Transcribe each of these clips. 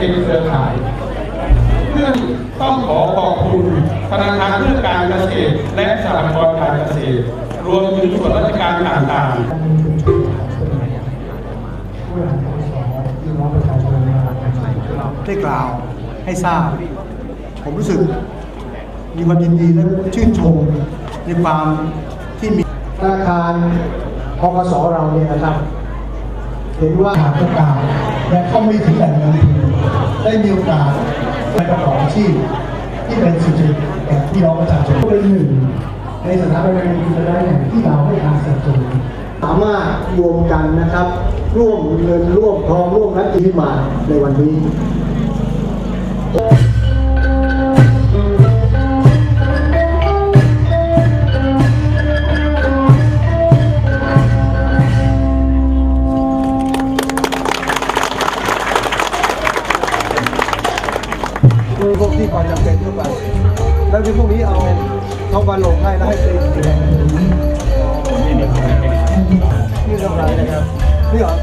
เป็นเครือข่ายเรื่องต้องขอขอบคุณธนาคารเพื่อการเกษตร และสหกรณ์การเกษตร รวมถึงส่วนราชการต่างๆ ได้กล่าวให้ทราบ ผมรู้สึกมีความยินดีและชื่นชมในความที่มีธนาคารพกสเราเนี่ยนะครับ เห็นว่าหากโอกาสและเขาไม่ถึงแหล่งเงินทุน ได้มีโอกาสไปประกอบอาชีพที่เป็นสุจริตแก่พี่น้องประชาชนเป็นหนึ่งในสถาบันการเงินได้แห่งที่เราให้การสนับสนุนสามารถรวมกันนะครับ ร่วมเงินร่วมทองร่วมนักจิตวิมาในวันนี้ คือพวกที่ความจำเป็นทั่วไปแล้วที่พวกนี้เอาทองวันลงให้แล้วให้เป็นสีแดงนี่กำไรนะครับนี่เหรอ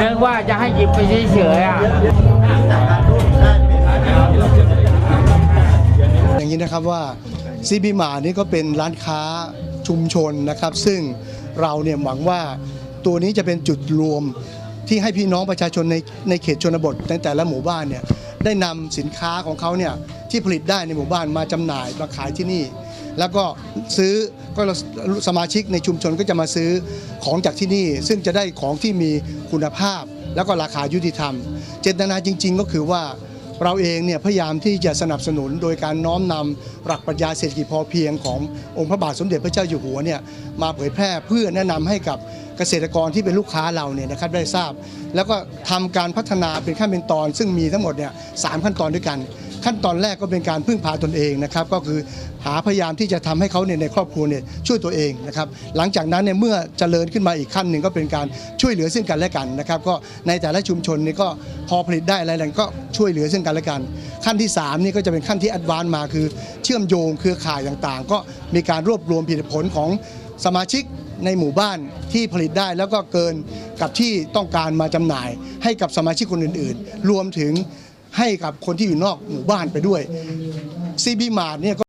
นึกว่าจะให้หยิบไปเฉยๆอะอย่างนี้นะครับว่าซีบีมานี่ก็เป็นร้านค้าชุมชนนะครับ ซึ่งเราเนี่ยหวังว่าตัวนี้จะเป็นจุดรวมที่ให้พี่น้องประชาชนในในเขตชนบทในแต่ละหมู่บ้านเนี่ยได้นำสินค้าของเขาเนี่ยที่ผลิตได้ในหมู่บ้านมาจำหน่ายมาขายที่นี่ แล้วก็ซื้อก็สมาชิกในชุมชนก็จะมาซื้อของจากที่นี่ ซึ่งจะได้ของที่มีคุณภาพ แล้วก็ราคายุติธรรม เจตนาจริง ๆ ก็คือว่าเราเองเนี่ยพยายามที่จะสนับสนุนโดยการน้อมนำหลักปรัชญาเศรษฐกิจพอเพียงขององค์พระบาทสมเด็จพระเจ้าอยู่หัวเนี่ยมาเผยแพร่เพื่อแนะนำให้กับเกษตรกรที่เป็นลูกค้าเราเนี่ยนะครับได้ทราบ แล้วก็ทำการพัฒนาเป็นขั้นเป็นตอน ซึ่งมีทั้งหมดเนี่ยสามขั้นตอนด้วยกัน ขั้นตอนแรกก็เป็นการพึ่งพาตนเองนะครับก็คือหาพยายามที่จะทำให้เขาเนี่ยในครอบครัวเนี่ยช่วยตัวเองนะครับหลังจากนั้นเนี่ยเมื่อเจริญขึ้นมาอีกขั้นหนึ่งก็เป็นการช่วยเหลือซึ่งกันและกันนะครับก็ในแต่ละชุมชนนี่ก็พอผลิตได้อะไรๆก็ช่วยเหลือซึ่งกันและกัน ขั้นที่สามนี่ก็จะเป็นขั้นที่แอดวานมาคือ เชื่อมโยงเครือข่ายต่างๆ ก็มีการรวบรวมผลิตผลของสมาชิกในหมู่บ้านที่ผลิตได้แล้วก็เกินกับที่ต้องการมาจำหน่ายให้กับสมาชิกคนอื่น ๆ รวมถึง ให้กับคนที่อยู่นอกหมู่บ้านไปด้วยซีบีมาเนี่ยก็